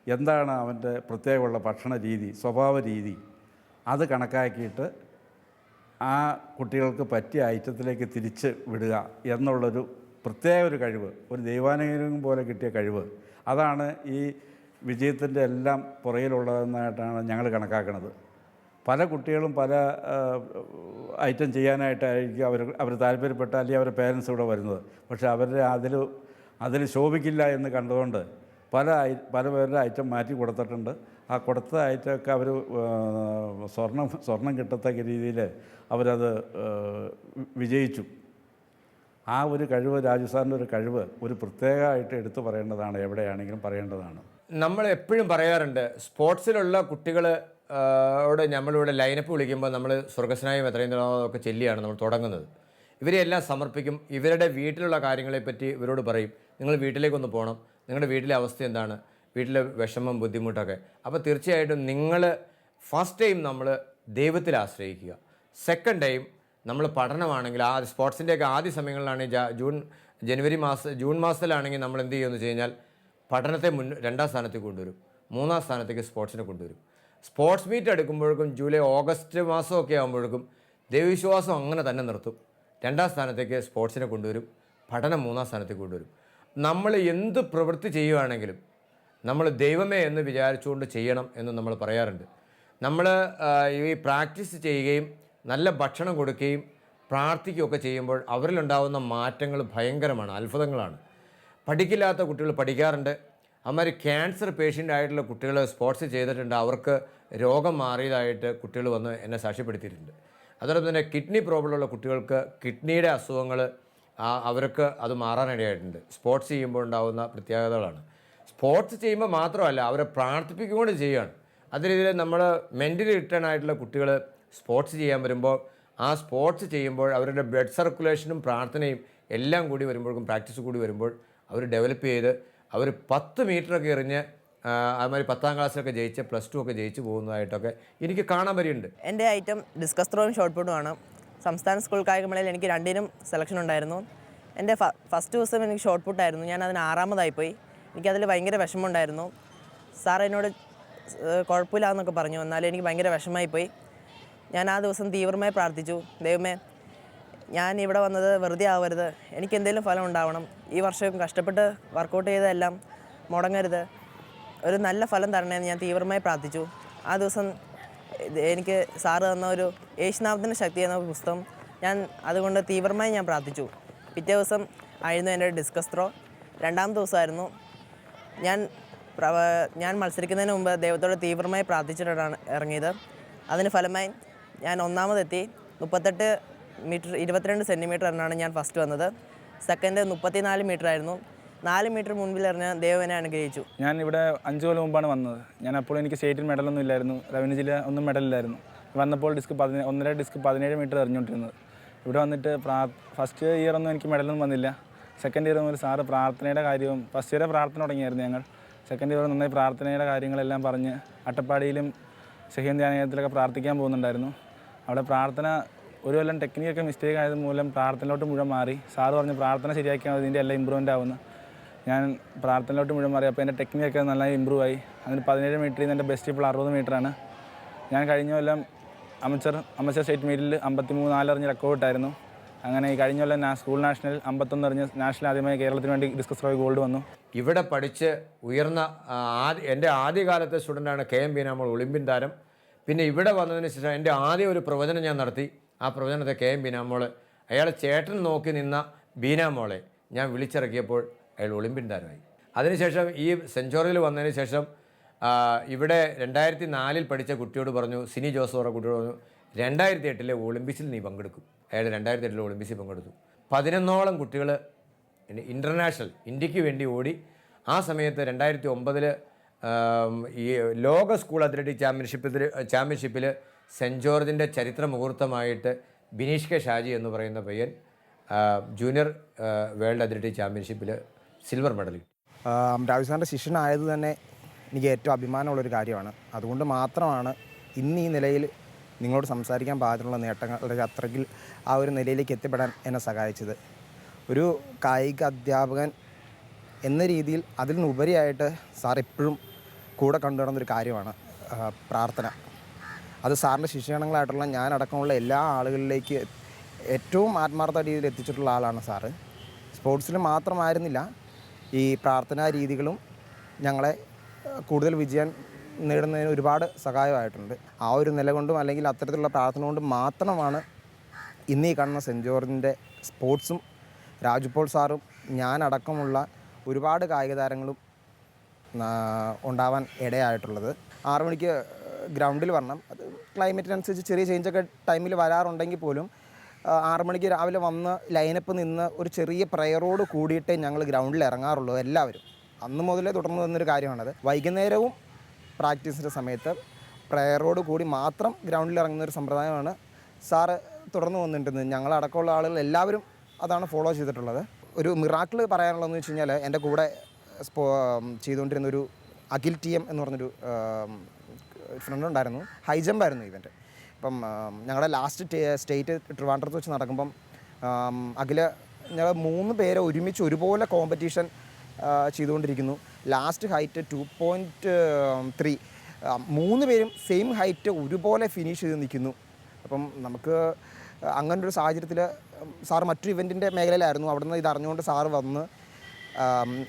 എന്താണ് അവന്റെ പ്രത്യേകമുള്ള ഭക്ഷണ രീതി സ്വഭാവ രീതി? അത് കണക്കാക്കിയിട്ട് ആ കുട്ടികൾക്ക് പറ്റിയ ഐറ്റത്തിലേക്ക് തിരിച്ച് വിടുക എന്നുള്ളൊരു പ്രത്യേക ഒരു കഴിവ് ഒരു ദൈവാനുഗ്രഹം പോലെ കിട്ടിയ കഴിവ്. അതാണ് ഈ വിജയത്തിന്റെ എല്ലാം പുറകിലുള്ളതെന്നായിട്ടാണ് ഞങ്ങൾ കണക്കാക്കുന്നത്. പല കുട്ടികളും പല ഐറ്റം ചെയ്യാനായിട്ടായിരിക്കും അവർ അവർ താല്പര്യപ്പെട്ട അല്ലെങ്കിൽ അവരുടെ പേരൻസ് ഇവിടെ വരുന്നത്. പക്ഷേ അവരുടെ അതിൽ അതിൽ ശോഭിക്കില്ല എന്ന് കണ്ടതുകൊണ്ട് പല പല പേരുടെ ഐറ്റം മാറ്റി കൊടുത്തിട്ടുണ്ട്. ആ കൊടുത്ത ഐറ്റമൊക്കെ അവർ സ്വർണം സ്വർണം കിട്ടത്തക്ക രീതിയിൽ അവരത് വിജയിച്ചു. ആ ഒരു കഴിവ് രാജസ്ഥാനിന്റെ ഒരു കഴിവ് ഒരു പ്രത്യേകമായിട്ട് എടുത്തു പറയേണ്ടതാണ് എവിടെയാണെങ്കിലും പറയേണ്ടതാണ്. നമ്മൾ എപ്പോഴും പറയാറുണ്ട് സ്പോർട്സിലുള്ള കുട്ടികൾ ോട് നമ്മളിവിടെ ലൈനപ്പ് വിളിക്കുമ്പോൾ നമ്മൾ സ്വർഗസ്നായും എത്രയും ഒക്കെ ചെല്ലിയാണ് നമ്മൾ തുടങ്ങുന്നത്. ഇവരെല്ലാം സമർപ്പിക്കും. ഇവരുടെ വീട്ടിലുള്ള കാര്യങ്ങളെപ്പറ്റി ഇവരോട് പറയും. നിങ്ങൾ വീട്ടിലേക്കൊന്ന് പോകണം നിങ്ങളുടെ വീട്ടിലെ അവസ്ഥ എന്താണ്? വീട്ടിലെ വിഷമം ബുദ്ധിമുട്ടൊക്കെ. അപ്പോൾ തീർച്ചയായിട്ടും നിങ്ങൾ ഫസ്റ്റ് ടൈം നമ്മൾ ദൈവത്തിൽ ആശ്രയിക്കുക. സെക്കൻഡ് ടൈം നമ്മൾ പഠനമാണെങ്കിൽ ആ സ്പോർട്സിന്റെയൊക്കെ ആദ്യ സമയങ്ങളിലാണെങ്കിൽ ജൂൺ ജനുവരി മാസം ജൂൺ മാസത്തിലാണെങ്കിൽ നമ്മൾ എന്ത് ചെയ്യുമെന്ന് വെച്ച് കഴിഞ്ഞാൽ പഠനത്തെ മുൻ രണ്ടാം സ്ഥാനത്തേക്ക് കൊണ്ടുവരും. മൂന്നാം സ്ഥാനത്തേക്ക് സ്പോർട്സിനെ കൊണ്ടുവരും. സ്പോർട്സ് മീറ്റ് എടുക്കുമ്പോഴേക്കും ജൂലൈ ഓഗസ്റ്റ് മാസമൊക്കെ ആകുമ്പോഴേക്കും ദൈവവിശ്വാസം അങ്ങനെ തന്നെ നിർത്തും. രണ്ടാം സ്ഥാനത്തേക്ക് സ്പോർട്സിനെ കൊണ്ടുവരും. പഠനം മൂന്നാം സ്ഥാനത്തേക്ക് കൊണ്ടുവരും. നമ്മൾ എന്ത് പ്രവൃത്തി ചെയ്യുകയാണെങ്കിലും നമ്മൾ ദൈവമേ എന്ന് വിചാരിച്ചുകൊണ്ട് ചെയ്യണം എന്ന് നമ്മൾ പറയാറുണ്ട്. നമ്മൾ ഈ പ്രാക്ടീസ് ചെയ്യുകയും നല്ല ഭക്ഷണം കൊടുക്കുകയും പ്രാർത്ഥിക്കുകയൊക്കെ ചെയ്യുമ്പോൾ അവരിലുണ്ടാകുന്ന മാറ്റങ്ങൾ ഭയങ്കരമാണ് അത്ഭുതങ്ങളാണ്. പഠിക്കില്ലാത്ത കുട്ടികൾ പഠിക്കാറുണ്ട്. അമ്മമാർ ക്യാൻസർ പേഷ്യന്റ് ആയിട്ടുള്ള കുട്ടികൾ സ്പോർട്സ് ചെയ്തിട്ടുണ്ട്. അവർക്ക് രോഗം മാറിയതായിട്ട് കുട്ടികൾ വന്ന് എന്നെ സാക്ഷ്യപ്പെടുത്തിയിട്ടുണ്ട്. അതോടൊപ്പം തന്നെ കിഡ്നി പ്രോബ്ലം ഉള്ള കുട്ടികൾക്ക് കിഡ്നിയുടെ അസുഖങ്ങൾ അവർക്ക് അത് മാറാനിടയായിട്ടുണ്ട്. സ്പോർട്സ് ചെയ്യുമ്പോൾ ഉണ്ടാകുന്ന പ്രത്യേകതകളാണ്. സ്പോർട്സ് ചെയ്യുമ്പോൾ മാത്രമല്ല അവരെ പ്രാർത്ഥിപ്പിച്ചുകൊണ്ട് ചെയ്യുകയാണ്. അതേ രീതിയിൽ നമ്മൾ മെന്റലി റിട്ടേൺ ആയിട്ടുള്ള കുട്ടികൾ സ്പോർട്സ് ചെയ്യാൻ വരുമ്പോൾ ആ സ്പോർട്സ് ചെയ്യുമ്പോൾ അവരുടെ ബ്ലഡ് സർക്കുലേഷനും പ്രാർത്ഥനയും എല്ലാം കൂടി വരുമ്പോഴേക്കും പ്രാക്ടീസ് കൂടി വരുമ്പോൾ അവർ ഡെവലപ്പ് ചെയ്ത് അവർ പത്ത് മീറ്ററൊക്കെ എറിഞ്ഞ് അതുമാതിരി പത്താം ക്ലാസ്സിലൊക്കെ ജയിച്ച് പ്ലസ് ടു ഒക്കെ ജയിച്ച് പോകുന്നതായിട്ടൊക്കെ എനിക്ക് കാണാൻ വരെയുണ്ട് എന്റെ ഐറ്റം ഡിസ്കസ് ത്രോയും ഷോർട്ട് പുട്ടുമാണ് സംസ്ഥാന സ്കൂൾ കായികമേളയിൽ എനിക്ക് രണ്ടിനും സെലക്ഷൻ ഉണ്ടായിരുന്നു. എന്റെ ഫസ്റ്റ് ദിവസം എനിക്ക് ഷോർട്ട് പുട്ടായിരുന്നു ഞാൻ അതിന് ആറാമതായിപ്പോയി. എനിക്കതിൽ ഭയങ്കര വിഷമമുണ്ടായിരുന്നു. സാർ എന്നോട് കുഴപ്പമില്ല എന്നൊക്കെ പറഞ്ഞു. എന്നാലും എനിക്ക് ഭയങ്കര വിഷമമായിപ്പോയി. ഞാൻ ആ ദിവസം തീവ്രമായി പ്രാർത്ഥിച്ചു. ദൈവമേ ഞാൻ ഇവിടെ വന്നത് വെറുതെ ആവരുത്. എനിക്ക് എന്തെങ്കിലും ഫലം ഉണ്ടാവണം. ഈ വർഷം കഷ്ടപ്പെട്ട് വർക്കൗട്ട് ചെയ്തതെല്ലാം മുടങ്ങരുത്. ഒരു നല്ല ഫലം തരണമെന്ന് ഞാൻ തീവ്രമായി പ്രാർത്ഥിച്ചു. ആ ദിവസം എനിക്ക് സാറ് തന്ന ഒരു യേശുനാഥന്റെ ശക്തി എന്ന പുസ്തകം ഞാൻ അതുകൊണ്ട് തീവ്രമായി ഞാൻ പ്രാർത്ഥിച്ചു. പിറ്റേ ദിവസം ആയിരുന്നു എന്റെ ഡിസ്കസ് ത്രോ രണ്ടാമത്തെ ദിവസമായിരുന്നു. ഞാൻ ഞാൻ മത്സരിക്കുന്നതിന് മുമ്പ് ദൈവത്തോട് തീവ്രമായി പ്രാർത്ഥിച്ചിട്ടാണ് ഇറങ്ങിയത്. അതിന് ഫലമായി ഞാൻ ഒന്നാമതെത്തി. മുപ്പത്തെട്ട് മീറ്റർ ഇരുപത്തിരണ്ട് സെന്റിമീറ്റർ എന്നാണ് ഞാൻ ഫസ്റ്റ് വന്നത്. സെക്കൻഡ് മുപ്പത്തിനാല് മീറ്റർ ആയിരുന്നു. നാല് മീറ്റർ മുൻപിൽ എറിഞ്ഞ ദേവനെ അനുഗ്രഹിച്ചു. ഞാൻ ഇവിടെ അഞ്ച് കൊല്ലം മുമ്പാണ് വന്നത്. ഞാൻ അപ്പോൾ എനിക്ക് സ്റ്റേറ്റിൽ മെഡലൊന്നും ഇല്ലായിരുന്നു. റവന്യൂ ജില്ല ഒന്നും മെഡലില്ലായിരുന്നു വന്നപ്പോൾ ഡിസ്ക് പതിന ഒന്നര ഡിസ്ക് പതിനേഴ് മീറ്റർ എറിഞ്ഞുകൊണ്ടിരുന്നത്. ഇവിടെ വന്നിട്ട് പ്രാ ഫസ്റ്റ് ഇയർ ഒന്നും എനിക്ക് മെഡലൊന്നും വന്നില്ല. സെക്കൻഡ് ഇയർ മുതൽ സാറ് പ്രാർത്ഥനയുടെ കാര്യവും ഫസ്റ്റ് ഇയർ പ്രാർത്ഥന തുടങ്ങിയായിരുന്നു ഞങ്ങൾ. സെക്കൻഡ് ഇയർ നന്നായി പ്രാർത്ഥനയുടെ കാര്യങ്ങളെല്ലാം പറഞ്ഞ് അട്ടപ്പാടിയിലും ഷഹീൻ ധ്യാനത്തിലൊക്കെ പ്രാർത്ഥിക്കാൻ പോകുന്നുണ്ടായിരുന്നു. അവിടെ പ്രാർത്ഥന ഒരു കൊല്ലം ടെക്നിക്കൊക്കെ മിസ്റ്റേക്ക് ആയത് മൂലം പ്രാർത്ഥനയിലോട്ട് മുഴുവൻ മാറി. സാറ് പറഞ്ഞു പ്രാർത്ഥന ശരിയാക്കിയാൽ ഇതിന്റെ എല്ലാം ഇമ്പ്രൂവ്മെന്റ് ആവുന്നു ഞാൻ പ്രാർത്ഥനയിലോട്ട് മുഴുവൻ മാറി. അപ്പോൾ എന്റെ ടെക്നിക്കൊക്കെ നല്ല ഇമ്പ്രൂവ് ആയി. അതിന് പതിനേഴ് മീറ്ററിൽ നിന്ന് എന്റെ ബെസ്റ്റ് ഇപ്പോൾ അറുപത് മീറ്ററാണ് ഞാൻ കഴിഞ്ഞ കൊല്ലം അമച്ചർ അമച്ചർ സ്റ്റേറ്റ് മീറ്റിൽ അമ്പത്തി മൂന്ന് നാലറിഞ്ഞ് റെക്കോർഡ് ഇട്ടായിരുന്നു. അങ്ങനെ ഈ കഴിഞ്ഞ കൊല്ലം സ്കൂൾ നാഷണൽ അമ്പത്തൊന്ന് അറിഞ്ഞ് നാഷണൽ ആദ്യമായി കേരളത്തിന് വേണ്ടി ഡിസ്കസ് ത്രോ ഗോൾഡ് വന്നു. ഇവിടെ പഠിച്ച് ഉയർന്ന ആദ്യ എന്റെ ആദ്യകാലത്തെ സ്റ്റുഡന്റാണ് കെ എം ബീനാമോൾ ഒളിമ്പ്യൻ താരം. പിന്നെ ഇവിടെ വന്നതിന് ശേഷം എന്റെ ആദ്യ ഒരു പ്രവചനം ഞാൻ നടത്തി. ആ പ്രവചനത്തെ കെ എം ബീനാമോൾ. അയാളെ ചേട്ടൻ നോക്കി നിന്ന ബീനാമോളെ ഞാൻ വിളിച്ചിറക്കിയപ്പോൾ അയാൾ ഒളിമ്പ്യൻ താരമായി. അതിനുശേഷം ഈ സെഞ്ചുറിയിൽ വന്നതിന് ശേഷം ഇവിടെ രണ്ടായിരത്തി നാലിൽ പഠിച്ച കുട്ടിയോട് പറഞ്ഞു സിനി ജോസ് പറഞ്ഞ കുട്ടിയോട് പറഞ്ഞു രണ്ടായിരത്തി എട്ടിലെ ഒളിമ്പിക്സിൽ നീ പങ്കെടുക്കും. അയാൾ രണ്ടായിരത്തി എട്ടിലെ ഒളിമ്പിക്സിൽ പങ്കെടുത്തു. പതിനൊന്നോളം കുട്ടികൾ ഇന്റർനാഷണൽ ഇന്ത്യയ്ക്ക് വേണ്ടി ഓടി. ആ സമയത്ത് രണ്ടായിരത്തി ഒമ്പതിൽ ഈ ലോക സ്കൂൾ അത്ലറ്റിക് ചാമ്പ്യൻഷിപ്പിൽ ചാമ്പ്യൻഷിപ്പിൽ സെന്റ് ജോർജിന്റെ ചരിത്ര മുഹൂർത്തമായിട്ട് ബിനീഷ് കെ ഷാജി എന്ന് പറയുന്ന പയ്യൻ ജൂനിയർ വേൾഡ് അത്ലറ്റിക് ചാമ്പ്യൻഷിപ്പിൽ സിൽവർ മെഡൽ രാഹുൽ സാറിന്റെ ശിഷ്യനായത് തന്നെ എനിക്ക് ഏറ്റവും അഭിമാനമുള്ളൊരു കാര്യമാണ്. അതുകൊണ്ട് മാത്രമാണ് ഇന്ന് ഈ നിലയിൽ നിങ്ങളോട് സംസാരിക്കാൻ പാകത്തിലുള്ള നേട്ടങ്ങളുടെ അത്രയ്ക്ക് ആ ഒരു നിലയിലേക്ക് എത്തിപ്പെടാൻ എന്നെ സഹായിച്ചത്. ഒരു കായിക അധ്യാപകൻ എന്ന രീതിയിൽ അതിൽ നിന്നുപരിയായിട്ട് സാർ എപ്പോഴും കൂടെ കൊണ്ടുവരുന്നൊരു കാര്യമാണ് പ്രാർത്ഥന. അത് സാറിന്റെ ശിക്ഷണങ്ങളായിട്ടുള്ള ഞാനടക്കമുള്ള എല്ലാ ആളുകളിലേക്ക് ഏറ്റവും ആത്മാർത്ഥ രീതിയിൽ എത്തിച്ചിട്ടുള്ള ആളാണ് സാറ്. സ്പോർട്സിൽ മാത്രമായിരുന്നില്ല ഈ പ്രാർത്ഥനാ രീതികളും ഞങ്ങളെ കൂടുതൽ വിജയം നേടുന്നതിന് ഒരുപാട് സഹായമായിട്ടുണ്ട്. ആ ഒരു നില കൊണ്ടും അല്ലെങ്കിൽ അത്തരത്തിലുള്ള പ്രാർത്ഥന കൊണ്ടും മാത്രമാണ് ഇന്ന് ഈ കാണുന്ന സെന്റ് ജോർജിന്റെ സ്പോർട്സും രാജുപോൾ സാറും ഞാനടക്കമുള്ള ഒരുപാട് കായിക താരങ്ങളും ഉണ്ടാവാൻ ഇടയായിട്ടുള്ളത്. ആറു മണിക്ക് ഗ്രൗണ്ടിൽ വരണം. അത് ക്ലൈമറ്റിനനുസരിച്ച് ചെറിയ ചേഞ്ചൊക്കെ ടൈമിൽ വരാറുണ്ടെങ്കിൽ പോലും ആറു മണിക്ക് രാവിലെ വന്ന് ലൈനപ്പ് നിന്ന് ഒരു ചെറിയ പ്രയറോട് കൂടിയിട്ടേ ഞങ്ങൾ ഗ്രൗണ്ടിൽ ഇറങ്ങാറുള്ളൂ എല്ലാവരും. അന്ന് മുതലേ തുടർന്ന് വന്നൊരു കാര്യമാണത്. വൈകുന്നേരവും പ്രാക്ടീസിന്റെ സമയത്ത് പ്രയറോട് കൂടി മാത്രം ഗ്രൗണ്ടിൽ ഇറങ്ങുന്ന ഒരു സമ്പ്രദായമാണ് സാറ് തുടർന്ന് വന്നിട്ടുണ്ട്. ഞങ്ങളടക്കമുള്ള ആളുകൾ എല്ലാവരും അതാണ് ഫോളോ ചെയ്തിട്ടുള്ളത്. ഒരു മിറാക്കിൾ പറയാനുള്ളതെന്ന് വെച്ച് കഴിഞ്ഞാൽ എന്റെ കൂടെ സ്പോ ചെയ്തുകൊണ്ടിരുന്ന ഒരു അഖിൽ ടി എം എന്ന് പറഞ്ഞൊരു ഫ്രണ്ട് ഉണ്ടായിരുന്നു. ഹൈ ജമ്പ് ആയിരുന്നു ഇപ്പം ഞങ്ങളുടെ ലാസ്റ്റ് സ്റ്റേറ്റ് ട്രിവാൻഡ്രത്ത് വെച്ച് നടക്കുമ്പം അഖില ഞങ്ങൾ മൂന്ന് പേരെ ഒരുമിച്ച് ഒരുപോലെ കോമ്പറ്റീഷൻ ചെയ്തുകൊണ്ടിരിക്കുന്നു. Last height two point three മൂന്ന് പേരും സെയിം ഹൈറ്റ് ഒരുപോലെ ഫിനിഷ് ചെയ്ത് നിൽക്കുന്നു. അപ്പം നമുക്ക് അങ്ങനെ ഒരു സാഹചര്യത്തിൽ സാർ മറ്റൊരു ഇവന്റിന്റെ മേഖലയിലായിരുന്നു. അവിടെ നിന്ന് ഇത് അറിഞ്ഞുകൊണ്ട് സാറ് വന്ന്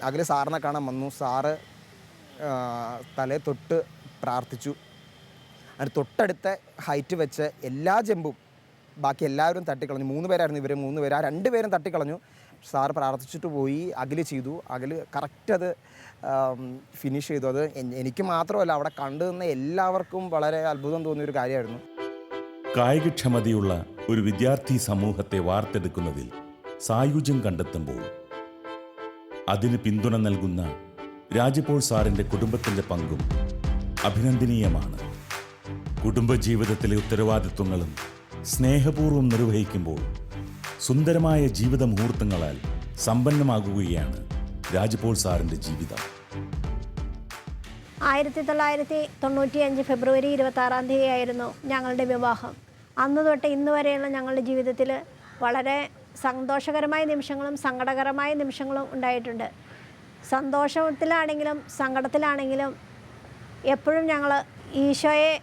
അഖിൽ സാറിനെ കാണാൻ വന്നു. സാറ് തലേ തൊട്ട് പ്രാർത്ഥിച്ചു. അതിന് തൊട്ടടുത്ത ഹൈറ്റ് വെച്ച് എല്ലാ ജമ്പും ബാക്കി എല്ലാവരും തട്ടിക്കളഞ്ഞു. മൂന്ന് പേരായിരുന്നു ഇവർ മൂന്ന് പേര്. ആ രണ്ട് പേരും തട്ടിക്കളഞ്ഞു. സാറ് പ്രാർത്ഥിച്ചിട്ട് പോയി അകൽ ചെയ്തു. അകൽ കറക്റ്റ് അത് ഫിനിഷ് ചെയ്തു. അത് എനിക്ക് മാത്രമല്ല അവിടെ കണ്ടു നിന്ന എല്ലാവർക്കും വളരെ അത്ഭുതം തോന്നിയ ഒരു കാര്യമായിരുന്നു. കായികക്ഷമതയുള്ള ഒരു വിദ്യാർത്ഥി സമൂഹത്തെ വാർത്തെടുക്കുന്നതിൽ സായുജ്യം കണ്ടെത്തുമ്പോൾ അതിന് പിന്തുണ നൽകുന്ന രാജപോൾ സാറിന്റെ കുടുംബത്തിന്റെ പങ്കും അഭിനന്ദനീയമാണ്. കുടുംബജീവിതത്തിലെ ഉത്തരവാദിത്വങ്ങളും സ്നേഹപൂർവം നിർവഹിക്കുമ്പോൾ സുന്ദരമായ ജീവിത മുഹൂർത്തങ്ങളാൽ സമ്പന്നമാകുകയാണ് രാജപോൾ സാറിന്റെ ജീവിതം. ആയിരത്തി തൊള്ളായിരത്തി തൊണ്ണൂറ്റിയഞ്ച് ഫെബ്രുവരി ഇരുപത്തി ആറാം തീയതി ആയിരുന്നു ഞങ്ങളുടെ വിവാഹം. അന്ന് തൊട്ട് ഇന്ന് വരെയുള്ള ഞങ്ങളുടെ ജീവിതത്തിൽ വളരെ സന്തോഷകരമായ നിമിഷങ്ങളും സങ്കടകരമായ നിമിഷങ്ങളും ഉണ്ടായിട്ടുണ്ട്. സന്തോഷത്തിലാണെങ്കിലും സങ്കടത്തിലാണെങ്കിലും എപ്പോഴും ഞങ്ങൾ ഈശോയെ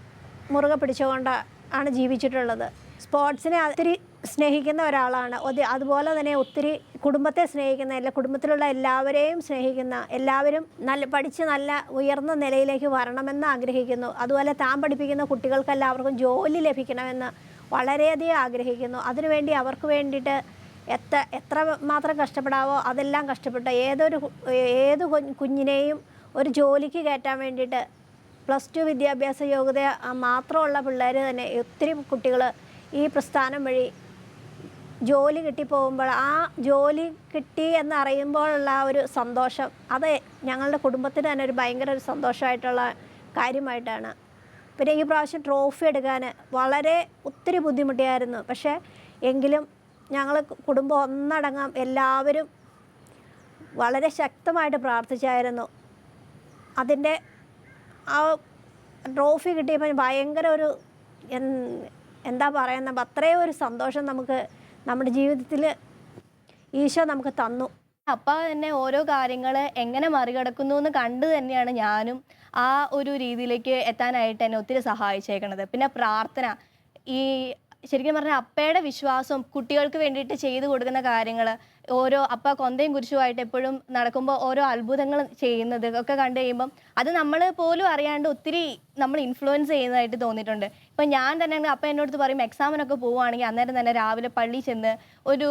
മുറുകെ പിടിച്ചുകൊണ്ട് ആണ് ജീവിച്ചിട്ടുള്ളത്. സ്പോർട്സിനെ ഒത്തിരി സ്നേഹിക്കുന്ന ഒരാളാണ്. അതുപോലെ തന്നെ ഒത്തിരി കുടുംബത്തെ സ്നേഹിക്കുന്ന എല്ലാ കുടുംബത്തിലുള്ള എല്ലാവരെയും സ്നേഹിക്കുന്ന എല്ലാവരും നല്ല പഠിച്ച് നല്ല ഉയർന്ന നിലയിലേക്ക് വരണമെന്ന് ആഗ്രഹിക്കുന്നു. അതുപോലെ താൻ പഠിപ്പിക്കുന്ന കുട്ടികൾക്ക് എല്ലാവർക്കും ജോലി ലഭിക്കണമെന്ന് വളരെയധികം ആഗ്രഹിക്കുന്നു. അതിനുവേണ്ടി അവർക്ക് വേണ്ടിയിട്ട് എത്ര എത്ര മാത്രം കഷ്ടപ്പെടാവോ അതെല്ലാം കഷ്ടപ്പെട്ട ഏതൊരു ഏത് കുഞ്ഞിനെയും ഒരു ജോലിക്ക് കയറ്റാൻ വേണ്ടിയിട്ട് പ്ലസ് ടു വിദ്യാഭ്യാസ യോഗ്യത മാത്രമുള്ള പിള്ളേർ തന്നെ ഒത്തിരി കുട്ടികൾ ഈ പ്രസ്ഥാനം വഴി ജോലി കിട്ടിപ്പോകുമ്പോൾ ആ ജോലി കിട്ടി എന്നറിയുമ്പോഴുള്ള ആ ഒരു സന്തോഷം അത് ഞങ്ങളുടെ കുടുംബത്തിന് തന്നെ ഒരു ഭയങ്കര ഒരു സന്തോഷമായിട്ടുള്ള കാര്യമായിട്ടാണ്. പിന്നെ ഈ പ്രാവശ്യം ട്രോഫി എടുക്കാൻ വളരെ ഒത്തിരി ബുദ്ധിമുട്ടിയായിരുന്നു. പക്ഷേ എങ്കിലും ഞങ്ങൾ കുടുംബം ഒന്നടങ്കം എല്ലാവരും വളരെ ശക്തമായിട്ട് പ്രാർത്ഥിച്ചായിരുന്നു. അതിന്റെ ആ ട്രോഫി കിട്ടിയപ്പോൾ ഭയങ്കര ഒരു എന്താ പറയുന്ന അത്രയും ഒരു സന്തോഷം നമുക്ക് നമ്മുടെ ജീവിതത്തിൽ ഈശോ നമുക്ക് തന്നു. അപ്പ തന്നെ ഓരോ കാര്യങ്ങൾ എങ്ങനെ മറികടക്കുന്നു എന്ന് കണ്ടു തന്നെയാണ് ഞാനും ആ ഒരു രീതിയിലേക്ക് എത്താനായിട്ട് എന്നെ ഒത്തിരി സഹായിച്ചേക്കണത്. പിന്നെ പ്രാർത്ഥന. ഈ ശരിക്കും പറഞ്ഞാൽ അപ്പയുടെ വിശ്വാസം കുട്ടികൾക്ക് വേണ്ടിയിട്ട് ചെയ്തു കൊടുക്കുന്ന കാര്യങ്ങൾ ഓരോ അപ്പ കൊന്തയും കുരിശുമായിട്ട് എപ്പോഴും നടക്കുമ്പോൾ ഓരോ അത്ഭുതങ്ങൾ ചെയ്യുന്നത് ഒക്കെ കണ്ടു കഴിയുമ്പം അത് നമ്മൾ പോലും അറിയാണ്ട് ഒത്തിരി നമ്മൾ ഇൻഫ്ലുവൻസ് ചെയ്യുന്നതായിട്ട് തോന്നിയിട്ടുണ്ട്. ഇപ്പം ഞാൻ തന്നെ അപ്പം എന്നോട് പറയും എക്സാമിനൊക്കെ പോവുകയാണെങ്കിൽ അന്നേരം തന്നെ രാവിലെ പള്ളി ചെന്ന് ഒരു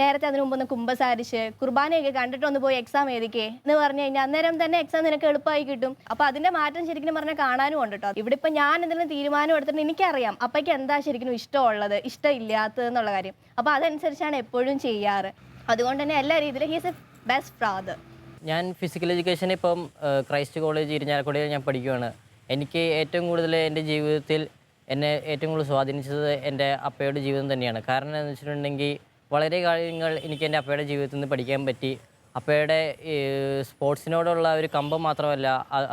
നേരത്തെ അതിന് മുമ്പ് ഒന്ന് കുമ്പസാരിച്ച് കുർബാനയൊക്കെ കണ്ടിട്ട് ഒന്ന് പോയി എക്സാം എഴുതിക്കേ എന്ന് പറഞ്ഞു കഴിഞ്ഞാൽ അന്നേരം തന്നെ എക്സാം നിനക്ക് എളുപ്പമായി കിട്ടും. അപ്പോൾ അതിന്റെ മാറ്റം ശരിക്കും പറഞ്ഞാൽ കാണാനും ഉണ്ട് കേട്ടോ ഇവിടെ ഇപ്പം ഞാൻ എന്തെങ്കിലും തീരുമാനം എടുത്തിട്ട് എനിക്കറിയാം അപ്പയ്ക്ക് എന്താ ശരിക്കും ഇഷ്ടമുള്ളത് ഇഷ്ടമില്ലാത്തത് എന്നുള്ള കാര്യം. അപ്പോൾ അതനുസരിച്ചാണ് എപ്പോഴും ചെയ്യാറ്. അതുകൊണ്ട് തന്നെ എല്ലാ രീതിയിലും ഹീസ് എ ബെസ്റ്റ് ഫാദർ ഞാൻ ഫിസിക്കൽ എഡ്യൂക്കേഷൻ ഇപ്പം ക്രൈസ്റ്റ് കോളേജ് ഇരിഞ്ഞാലക്കുടയിൽ ഞാൻ പഠിക്കുകയാണ് എനിക്ക് ഏറ്റവും കൂടുതൽ എന്റെ ജീവിതത്തിൽ എന്നെ ഏറ്റവും കൂടുതൽ സ്വാധീനിച്ചത് എന്റെ അപ്പയുടെ ജീവിതം തന്നെയാണ്. കാരണം എന്ന് വെച്ചിട്ടുണ്ടെങ്കിൽ വളരെ കാര്യങ്ങൾ എനിക്ക് എന്റെ അപ്പയുടെ ജീവിതത്തിൽ നിന്ന് പഠിക്കാൻ പറ്റി. അപ്പയുടെ സ്പോർട്സിനോടുള്ള ഒരു കമ്പം മാത്രമല്ല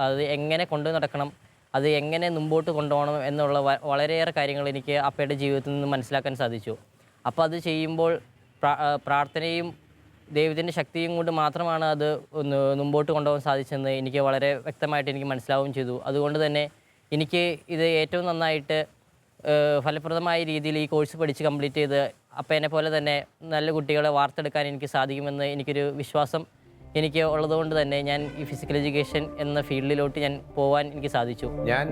അത് എങ്ങനെ കൊണ്ടു നടക്കണം അത് എങ്ങനെ മുമ്പോട്ട് കൊണ്ടുപോകണം എന്നുള്ള വളരെയേറെ കാര്യങ്ങൾ എനിക്ക് അപ്പയുടെ ജീവിതത്തിൽ നിന്ന് മനസ്സിലാക്കാൻ സാധിച്ചു. അപ്പോൾ അത് ചെയ്യുമ്പോൾ പ്രാർത്ഥനയും ദൈവത്തിന്റെ ശക്തിയും കൊണ്ട് മാത്രമാണ് അത് ഒന്ന് മുമ്പോട്ട് കൊണ്ടുപോകാൻ സാധിച്ചതെന്ന് എനിക്ക് വളരെ വ്യക്തമായിട്ട് എനിക്ക് മനസ്സിലാവുകയും ചെയ്തു. അതുകൊണ്ട് തന്നെ എനിക്ക് ഇത് ഏറ്റവും നന്നായിട്ട് ഫലപ്രദമായ രീതിയിൽ ഈ കോഴ്സ് പഠിച്ച് കംപ്ലീറ്റ് ചെയ്ത് അപ്പേനെ പോലെ തന്നെ നല്ല കുട്ടികളെ വാർത്തെടുക്കാൻ എനിക്ക് സാധിക്കുമെന്ന് എനിക്കൊരു വിശ്വാസം എനിക്ക് ഉള്ളതുകൊണ്ട് തന്നെ ഞാൻ ഈ ഫിസിക്കൽ എഡ്യൂക്കേഷൻ എന്ന ഫീൽഡിലോട്ട് ഞാൻ പോകാൻ എനിക്ക് സാധിച്ചു. ഞാൻ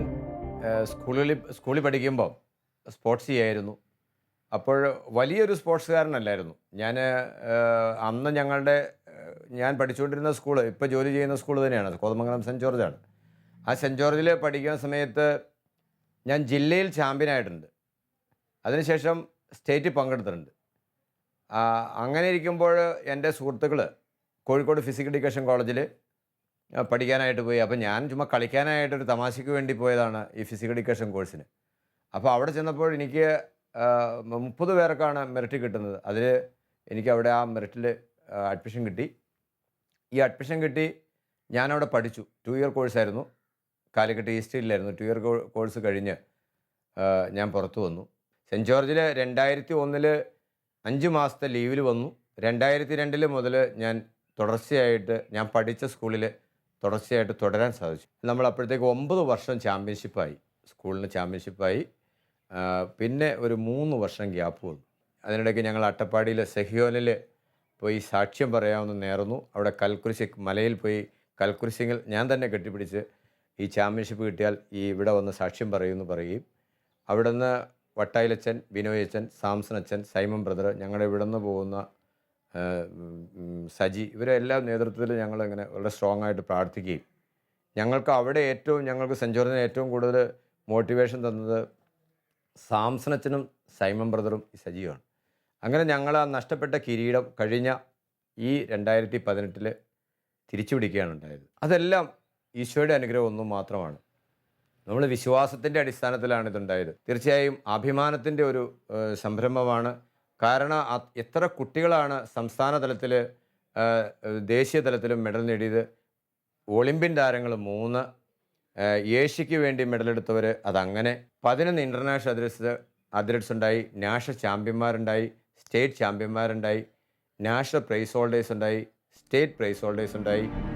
സ്കൂളിൽ സ്കൂളിൽ പഠിക്കുമ്പോൾ സ്പോർട്സ് ചെയ്യായിരുന്നു. അപ്പോൾ വലിയൊരു സ്പോർട്സുകാരനല്ലായിരുന്നു. ഞാൻ അന്ന് ഞങ്ങളുടെ ഞാൻ പഠിച്ചുകൊണ്ടിരുന്ന സ്കൂൾ ഇപ്പോൾ ജോലി ചെയ്യുന്ന സ്കൂൾ തന്നെയാണ്. കോതമംഗലം സെന്റ് ജോർജാണ്. ആ സെന്റ് ജോർജിൽ പഠിക്കുന്ന സമയത്ത് ഞാൻ ജില്ലയിൽ ചാമ്പ്യൻ ചാമ്പ്യനായിട്ടുണ്ട് അതിനുശേഷം സ്റ്റേറ്റിൽ പങ്കെടുത്തിട്ടുണ്ട്. അങ്ങനെ ഇരിക്കുമ്പോൾ എന്റെ സുഹൃത്തുക്കൾ കോഴിക്കോട് ഫിസിക്കൽ എഡ്യൂക്കേഷൻ കോളേജിൽ പഠിക്കാനായിട്ട് പോയി. അപ്പോൾ ഞാൻ ചുമ്മാ കളിക്കാനായിട്ടൊരു തമാശയ്ക്ക് വേണ്ടി പോയതാണ് ഈ ഫിസിക്കൽ എഡ്യൂക്കേഷൻ കോഴ്സിന് അപ്പോൾ അവിടെ ചെന്നപ്പോൾ എനിക്ക് മുപ്പത് പേർക്കാണ് മെറിറ്റ് കിട്ടുന്നത്. അതിൽ എനിക്ക് അവിടെ ആ മെറിറ്റിൽ അഡ്മിഷൻ കിട്ടി. ഈ അഡ്മിഷൻ കിട്ടി ഞാനവിടെ പഠിച്ചു. ടു ഇയർ കോഴ്സായിരുന്നു കാലിക്കറ്റ് ഈസ്റ്റ് ഹില്ലായിരുന്നു ടു ഇയർ കോഴ്സ് കഴിഞ്ഞ് ഞാൻ പുറത്തു വന്നു. സെന്റ് ജോർജിൽ രണ്ടായിരത്തി ഒന്നിൽ അഞ്ച് മാസത്തെ ലീവിൽ വന്നു. രണ്ടായിരത്തി രണ്ടിൽ മുതൽ ഞാൻ തുടർച്ചയായിട്ട് ഞാൻ പഠിച്ച സ്കൂളിൽ തുടർച്ചയായിട്ട് തുടരാൻ സാധിച്ചു. നമ്മൾ അപ്പോഴത്തേക്ക് ഒമ്പത് വർഷം ചാമ്പ്യൻഷിപ്പായി സ്കൂളിന് ചാമ്പ്യൻഷിപ്പായി പിന്നെ ഒരു മൂന്ന് വർഷം ഗ്യാപ്പ് വന്നു അതിനിടയ്ക്ക് ഞങ്ങൾ അട്ടപ്പാടിയിൽ സെഹിയോനിൽ പോയി സാക്ഷ്യം പറയാമെന്ന് നേർന്നു. അവിടെ കൽക്കുരിശി മലയിൽ പോയി കൽക്കുരിശിങ്ങിൽ ഞാൻ തന്നെ കെട്ടിപ്പിടിച്ച് ഈ ചാമ്പ്യൻഷിപ്പ് കിട്ടിയാൽ ഈ ഇവിടെ വന്ന് സാക്ഷ്യം പറയുമെന്ന് പറയുകയും അവിടെ നിന്ന് വട്ടായിലച്ചൻ ബിനോയ് അച്ഛൻ സാംസൺ അച്ഛൻ സൈമൻ ബ്രദർ ഞങ്ങളുടെ ഇവിടെ നിന്ന് പോകുന്ന സജി ഇവരെല്ലാം നേതൃത്വത്തിൽ ഞങ്ങൾ ഇങ്ങനെ വളരെ സ്ട്രോങ് ആയിട്ട് പ്രാർത്ഥിക്കുകയും ഞങ്ങൾക്ക് അവിടെ ഏറ്റവും ഞങ്ങൾക്ക് സെഞ്ചുറിന് ഏറ്റവും കൂടുതൽ മോട്ടിവേഷൻ തന്നത് സൈമൻ സൈമൺ ബ്രദറും സജീവമാണ് അങ്ങനെ ഞങ്ങൾ ആ നഷ്ടപ്പെട്ട കിരീടം കഴിഞ്ഞ ഈ രണ്ടായിരത്തി പതിനെട്ടിൽ തിരിച്ചു പിടിക്കുകയാണ് ഉണ്ടായത്. അതെല്ലാം ഈശോയുടെ അനുഗ്രഹം ഒന്നും മാത്രമാണ്. നമ്മൾ വിശ്വാസത്തിന്റെ അടിസ്ഥാനത്തിലാണ് ഇതുണ്ടായത്. തീർച്ചയായും അഭിമാനത്തിന്റെ ഒരു സംരംഭമാണ്. കാരണം എത്ര കുട്ടികളാണ് സംസ്ഥാന തലത്തിൽ ദേശീയ തലത്തിലും മെഡൽ നേടിയത്. ഒളിമ്പ്യൻ താരങ്ങൾ മൂന്ന് ഏഷ്യയ്ക്ക് വേണ്ടി മെഡലെടുത്തവർ അതങ്ങനെ. പതിനൊന്ന് ഇന്റർനാഷണൽ അത്ലറ്റ്സ് അത്ലറ്റ്സ് ഉണ്ടായി. നാഷണൽ ചാമ്പ്യന്മാരുണ്ടായി സ്റ്റേറ്റ് ചാമ്പ്യന്മാരുണ്ടായി നാഷണൽ പ്രൈസ് ഹോൾഡേഴ്സ് ഉണ്ടായി. സ്റ്റേറ്റ് പ്രൈസ് ഹോൾഡേഴ്സ് ഉണ്ടായി.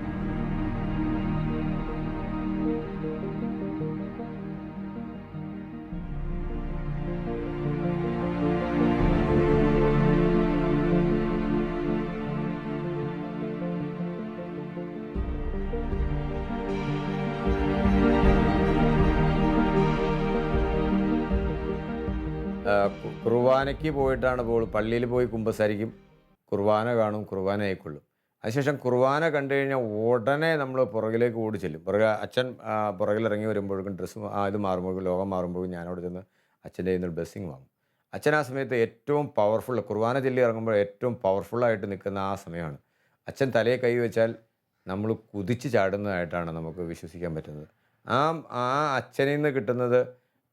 കുർബാനയ്ക്ക് പോയിട്ടാണ് പോൾ പള്ളിയിൽ പോയി കുമ്പസാരിക്കും. കുർബാന കാണും കുർബാന ആയിക്കൊള്ളും. അതിനുശേഷം കുർബാന കണ്ടു കഴിഞ്ഞാൽ ഉടനെ നമ്മൾ പുറകിലേക്ക് ഓടി ചെല്ലും പുറകെ അച്ഛൻ പുറകിലിറങ്ങി വരുമ്പോഴേക്കും ഡ്രസ്സ് ഇത് മാറുമ്പോഴേക്കും ലോകം മാറുമ്പോഴേക്കും ഞാൻ അവിടെ ചെന്ന് അച്ഛന്റെ കയ്യിൽ നിന്ന് ബ്ലെസ്സിങ് വാങ്ങും. അച്ഛൻ ആ സമയത്ത് ഏറ്റവും പവർഫുൾ കുർബാന ചൊല്ലി ഇറങ്ങുമ്പോൾ ഏറ്റവും പവർഫുള്ളായിട്ട് നിൽക്കുന്ന ആ സമയമാണ്. അച്ഛൻ തലയെ കൈ വെച്ചാൽ നമ്മൾ കുതിച്ച് ചാടുന്നതായിട്ടാണ് നമുക്ക് വിശ്വസിക്കാൻ പറ്റുന്നത്. ആ ആ അച്ഛനിൽ നിന്ന് കിട്ടുന്നത്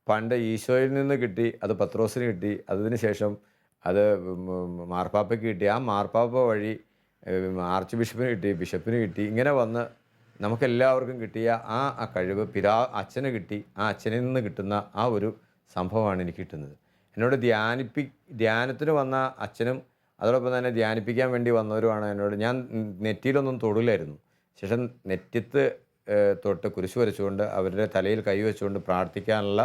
പണ്ട് ഈശോയിൽ നിന്ന് കിട്ടി അത് പത്രോസിന് കിട്ടി അതിന് ശേഷം അത് മാർപ്പാപ്പയ്ക്ക് കിട്ടി. ആ മാർപ്പാപ്പ വഴി ആർച്ച് ബിഷപ്പിന് കിട്ടി ബിഷപ്പിന് കിട്ടി. ഇങ്ങനെ വന്ന് നമുക്കെല്ലാവർക്കും കിട്ടിയ ആ ആ കഴിവ് പിതാ അച്ഛന് കിട്ടി. ആ അച്ഛനിൽ നിന്ന് കിട്ടുന്ന ആ ഒരു സംഭവമാണ് എനിക്ക് കിട്ടുന്നത്. എന്നോട് ധ്യാനിപ്പി ധ്യാനത്തിന് വന്ന അച്ഛനും അതോടൊപ്പം തന്നെ ധ്യാനിപ്പിക്കാൻ വേണ്ടി വന്നവരുമാണ് എന്നോട്. ഞാൻ നെറ്റിയിലൊന്നും തൊടില്ലായിരുന്നു. ശേഷം നെറ്റിത്ത് തൊട്ട് കുരിശ് വരച്ചുകൊണ്ട് അവരുടെ തലയിൽ കൈ വെച്ചുകൊണ്ട് പ്രാർത്ഥിക്കാനുള്ള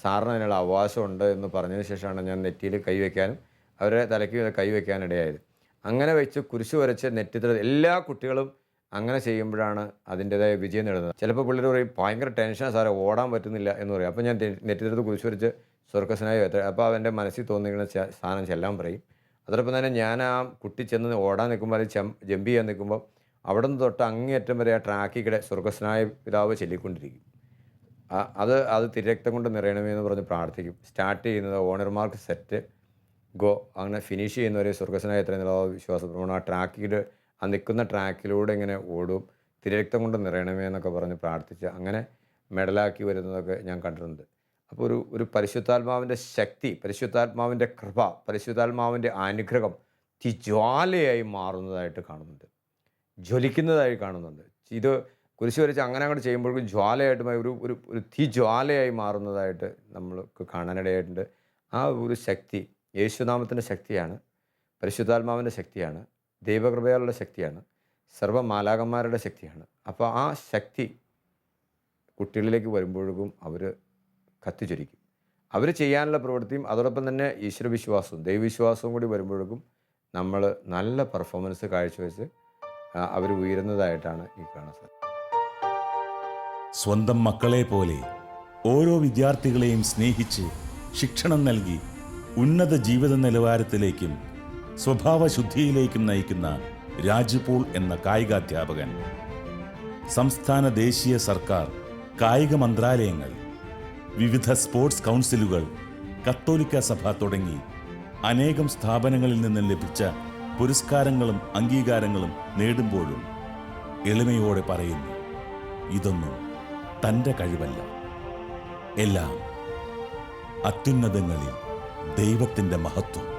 സാറിന് അതിനുള്ള അവകാശമുണ്ട് എന്ന് പറഞ്ഞതിന് ശേഷമാണ് ഞാൻ നെറ്റിയിൽ കൈവയ്ക്കാനും അവരുടെ തലയ്ക്ക് കൈവയ്ക്കാനിടയായത് അങ്ങനെ വെച്ച് കുരിശ് വരച്ച് നെറ്റിത്തിൽ എല്ലാ കുട്ടികളും അങ്ങനെ ചെയ്യുമ്പോഴാണ് അതിന്റെതായ വിജയം നേടുന്നത്. ചിലപ്പോൾ പിള്ളേർ പറയും ഭയങ്കര ടെൻഷനാണ് സാറേ ഓടാൻ പറ്റുന്നില്ല എന്ന് പറയും. അപ്പോൾ ഞാൻ നെറ്റിലെടുത്ത് കുരിശ് വരച്ച് സ്വർഗസ്നായി എത്ര അപ്പോൾ അവന്റെ മനസ്സിൽ തോന്നിക്കുന്ന സാധനം ചെല്ലാൻ പറയും. അതോടൊപ്പം തന്നെ ഞാൻ ആ കുട്ടി ചെന്ന് ഓടാൻ നിൽക്കുമ്പോൾ അത് ചെം ജമ്പ് ചെയ്യാൻ നിൽക്കുമ്പോൾ അവിടെ നിന്ന് തൊട്ട് അങ്ങേയറ്റം വരെ ആ ട്രാക്കിക്കിടെ കൂടെ സ്വർഗസ്നായ പിതാവ് ചൊല്ലിക്കൊണ്ടിരിക്കും. അത് അത് തിരക്തം കൊണ്ട് നിറയണമേ എന്ന് പറഞ്ഞ് പ്രാർത്ഥിക്കും. സ്റ്റാർട്ട് ചെയ്യുന്നത് ഓണർമാർക്ക് സെറ്റ് ഗോ അങ്ങനെ ഫിനിഷ് ചെയ്യുന്നവരെ സ്വർഗസനായ എത്ര എന്നുള്ള വിശ്വാസ. പ്രമാണം ആ ട്രാക്കിൽ ആ നിൽക്കുന്ന ട്രാക്കിലൂടെ ഇങ്ങനെ ഓടും. തിരക്തം കൊണ്ട് നിറയണമേ എന്നൊക്കെ പറഞ്ഞ് പ്രാർത്ഥിച്ച് അങ്ങനെ മെഡലാക്കി വരുന്നതൊക്കെ ഞാൻ കണ്ടിട്ടുണ്ട്. അപ്പോൾ ഒരു ഒരു പരിശുദ്ധാത്മാവിന്റെ ശക്തി പരിശുദ്ധാത്മാവിന്റെ കൃപ പരിശുദ്ധാത്മാവിന്റെ അനുഗ്രഹം തിജ്വാലയായി മാറുന്നതായിട്ട് കാണുന്നുണ്ട്. ജ്വലിക്കുന്നതായി കാണുന്നുണ്ട്. ഇത് കുരിശ് വരച്ച് അങ്ങനെ അങ്ങോട്ട് ചെയ്യുമ്പോഴേക്കും ജ്വാലയായിട്ട് ഒരു ഒരു ഒരു തീ ജ്വാലയായി മാറുന്നതായിട്ട് നമ്മൾക്ക് കാണാനിടയായിട്ടുണ്ട്. ആ ഒരു ശക്തി യേശുനാമത്തിന്റെ ശക്തിയാണ് പരിശുദ്ധാത്മാവിന്റെ ശക്തിയാണ് ദൈവകൃപയാലുള്ള ശക്തിയാണ് സർവമാലാകന്മാരുടെ ശക്തിയാണ്. അപ്പോൾ ആ ശക്തി കുട്ടികളിലേക്ക് വരുമ്പോഴേക്കും അവർ കത്തിച്ചൊരിക്കും. അവർ ചെയ്യാനുള്ള പ്രവൃത്തിയും അതോടൊപ്പം തന്നെ ഈശ്വരവിശ്വാസവും ദൈവവിശ്വാസവും കൂടി വരുമ്പോഴേക്കും നമ്മൾ നല്ല പെർഫോമൻസ് കാഴ്ചവെച്ച് അവർ ഉയരുന്നതായിട്ടാണ് ഈ കാണാൻ സാധിക്കുന്നത് സ്വന്തം മക്കളെ പോലെ ഓരോ വിദ്യാർത്ഥികളെയും സ്നേഹിച്ച് ശിക്ഷണം നൽകി ഉന്നത ജീവിത നിലവാരത്തിലേക്കും സ്വഭാവശുദ്ധിയിലേക്കും നയിക്കുന്ന രാജ്പോൾ എന്ന കായികാധ്യാപകൻ. സംസ്ഥാന ദേശീയ സർക്കാർ കായിക മന്ത്രാലയങ്ങൾ വിവിധ സ്പോർട്സ് കൗൺസിലുകൾ കത്തോലിക്ക സഭ തുടങ്ങി അനേകം സ്ഥാപനങ്ങളിൽ നിന്ന് ലഭിച്ച പുരസ്കാരങ്ങളും അംഗീകാരങ്ങളും നേടുമ്പോഴും എളിമയോടെ പറയുന്നു ഇതൊന്നും തന്റെ കഴിവല്ല. എല്ലാം അത്യുന്നതങ്ങളിൽ ദൈവത്തിന്റെ മഹത്വം.